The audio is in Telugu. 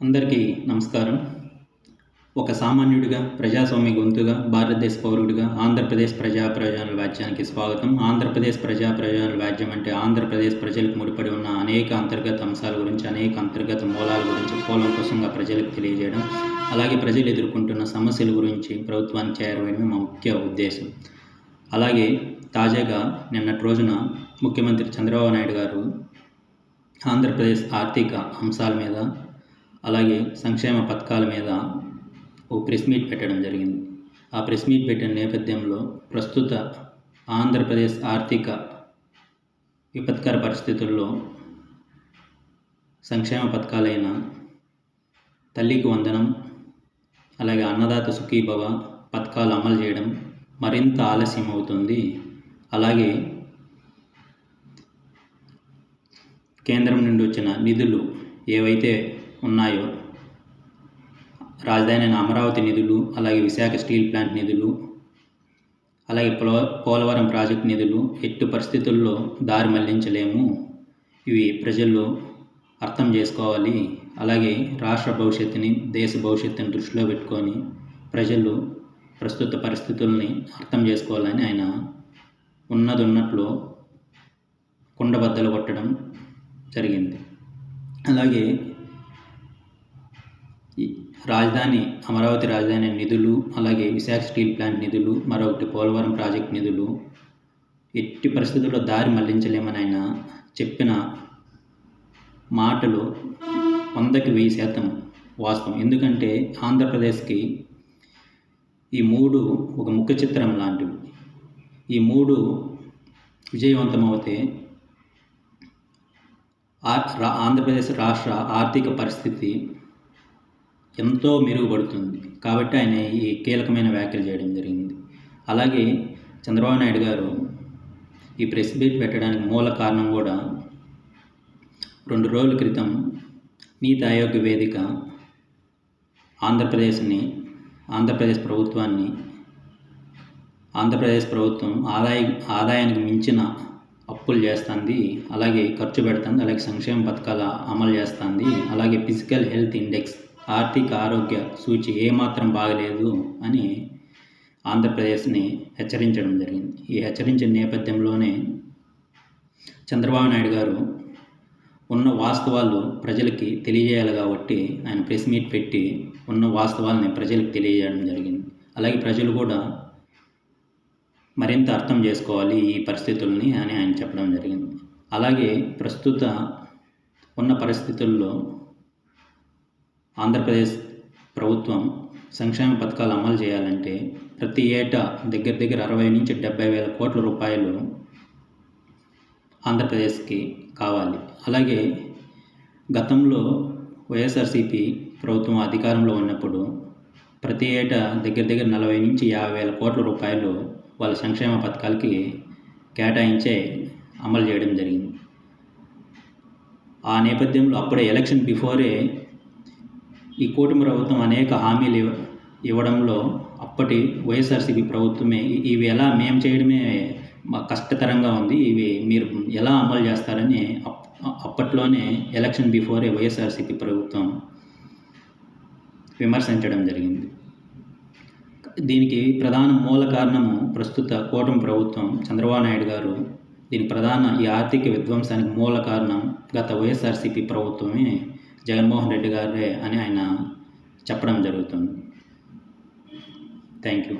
అందరికీ నమస్కారం. ఒక సామాన్యుడిగా ప్రజాస్వామ్య గొంతుగా భారతదేశ పౌరుడిగా ఆంధ్రప్రదేశ్ ప్రజా ప్రయోజనాల వ్యాజ్యానికి స్వాగతం. ఆంధ్రప్రదేశ్ ప్రజా ప్రయోజనాల వ్యాజ్యం అంటే ఆంధ్రప్రదేశ్ ప్రజలకు ముడిపడి ఉన్న అనేక అంతర్గత అంశాల గురించి అనేక అంతర్గత మూలాల గురించి కూలంకుశంగా ప్రజలకు తెలియజేయడం అలాగే ప్రజలు ఎదుర్కొంటున్న సమస్యల గురించి ప్రభుత్వాన్ని చేరవేయడమే మా ముఖ్య ఉద్దేశం. అలాగే తాజాగా నిన్నటి రోజున ముఖ్యమంత్రి చంద్రబాబు నాయుడు గారు ఆంధ్రప్రదేశ్ ఆర్థిక అంశాల మీద అలాగే సంక్షేమ పథకాల మీద ఓ ప్రెస్ మీట్ పెట్టడం జరిగింది. ఆ ప్రెస్ మీట్ పెట్టిన నేపథ్యంలో ప్రస్తుత ఆంధ్రప్రదేశ్ ఆర్థిక విపత్కర పరిస్థితుల్లో సంక్షేమ పథకాలైన తల్లికి వందనం అలాగే అన్నదాత సుఖీభవ పథకాలు అమలు చేయడం మరింత ఆలస్యం అవుతుంది అలాగే కేంద్రం నుండి వచ్చిన నిధులు ఏవైతే ఉన్నాయో? రాజధాని అయిన అమరావతి నిధులు అలాగే విశాఖ స్టీల్ ప్లాంట్ నిధులు అలాగే పోల పోలవరం ప్రాజెక్ట్ నిధులు ఎట్టి పరిస్థితుల్లో దారి మళ్ళించలేము. ఇవి ప్రజల్లో అర్థం చేసుకోవాలి. అలాగే రాష్ట్ర భవిష్యత్తుని దేశ భవిష్యత్తుని దృష్టిలో పెట్టుకొని ప్రజలు ప్రస్తుత పరిస్థితుల్ని అర్థం చేసుకోవాలని ఆయన ఉన్నది ఉన్నట్లు కుండబద్దలు కొట్టడం జరిగింది. అలాగే రాజధాని అమరావతి రాజధాని నిధులు అలాగే విశాఖ స్టీల్ ప్లాంట్ నిధులు మరొకటి పోలవరం ప్రాజెక్ట్ నిధులు. ఎట్టి పరిస్థితుల్లో దారి మళ్ళించలేమని ఆయన చెప్పిన మాటలు వందకి వెయ్యి శాతం వాస్తవం. ఎందుకంటే ఆంధ్రప్రదేశ్కి ఈ మూడు ఒక ముఖ చిత్రం లాంటివి. ఈ మూడు విజయవంతమవుతే ఆంధ్రప్రదేశ్ రాష్ట్ర ఆర్థిక పరిస్థితి ఎంతో మెరుగుపడుతుంది. కాబట్టి ఆయన ఈ కీలకమైన వ్యాఖ్యలు చేయడం జరిగింది. అలాగే చంద్రబాబు నాయుడు గారు ఈ ప్రెస్ మీట్ పెట్టడానికి మూల కారణం కూడా రెండు రోజుల క్రితం నీతి ఆయోగ్ వేదిక ఆంధ్రప్రదేశ్ని ఆంధ్రప్రదేశ్ ప్రభుత్వాన్ని ఆంధ్రప్రదేశ్ ప్రభుత్వం ఆదాయ ఆదాయానికి మించిన అప్పులు చేస్తుంది అలాగే ఖర్చు పెడుతుంది అలాగే సంక్షేమ పథకాల అమలు చేస్తుంది అలాగే ఫిజికల్ హెల్త్ ఇండెక్స్ ఆర్థిక ఆరోగ్య సూచి ఏమాత్రం బాగలేదు అని ఆంధ్రప్రదేశ్ని హెచ్చరించడం జరిగింది. ఈ హెచ్చరించిన నేపథ్యంలోనే చంద్రబాబు నాయుడు గారు ఉన్న వాస్తవాలు ప్రజలకి తెలియజేయాలి కాబట్టి ఆయన ప్రెస్ మీట్ పెట్టి ఉన్న వాస్తవాలని ప్రజలకు తెలియజేయడం జరిగింది. అలాగే ప్రజలు కూడా మరింత అర్థం చేసుకోవాలి ఈ పరిస్థితుల్ని అని ఆయన చెప్పడం జరిగింది. అలాగే ప్రస్తుత ఉన్న పరిస్థితుల్లో ఆంధ్రప్రదేశ్ ప్రభుత్వం సంక్షేమ పథకాలు అమలు చేయాలంటే ప్రతి ఏటా దగ్గర దగ్గర అరవై నుంచి డెబ్బై వేల కోట్ల రూపాయలు ఆంధ్రప్రదేశ్కి కావాలి. అలాగే గతంలో వైఎస్ఆర్సీపీ ప్రభుత్వం అధికారంలో ఉన్నప్పుడు ప్రతి ఏటా దగ్గర దగ్గర నలభై నుంచి యాభై వేల కోట్ల రూపాయలు వాళ్ళ సంక్షేమ పథకాలకి కేటాయించే అమలు చేయడం జరిగింది. ఆ నేపథ్యంలో అప్పుడే ఎలక్షన్ బిఫోరే ఈ కూటమి ప్రభుత్వం అనేక హామీలు ఇవ్వ ఇవ్వడంలో అప్పటి వైఎస్ఆర్సీపీ ప్రభుత్వమే ఇవి ఎలా మేము చేయడమే కష్టతరంగా ఉంది. ఇవి మీరు ఎలా అమలు చేస్తారని అప్పట్లోనే ఎలక్షన్ బిఫోరే వైఎస్ఆర్సీపీ ప్రభుత్వం విమర్శించడం జరిగింది. దీనికి ప్రధాన మూల కారణము ప్రస్తుత కూటమి ప్రభుత్వం చంద్రబాబు నాయుడు గారు దీని ప్రధాన ఈ ఆర్థిక విధ్వంసానికి మూల కారణం గత వైఎస్ఆర్సీపీ ప్రభుత్వమే జగన్మోహన్ రెడ్డి గారే అని ఆయన చెప్పడం జరుగుతుంది. Thank you.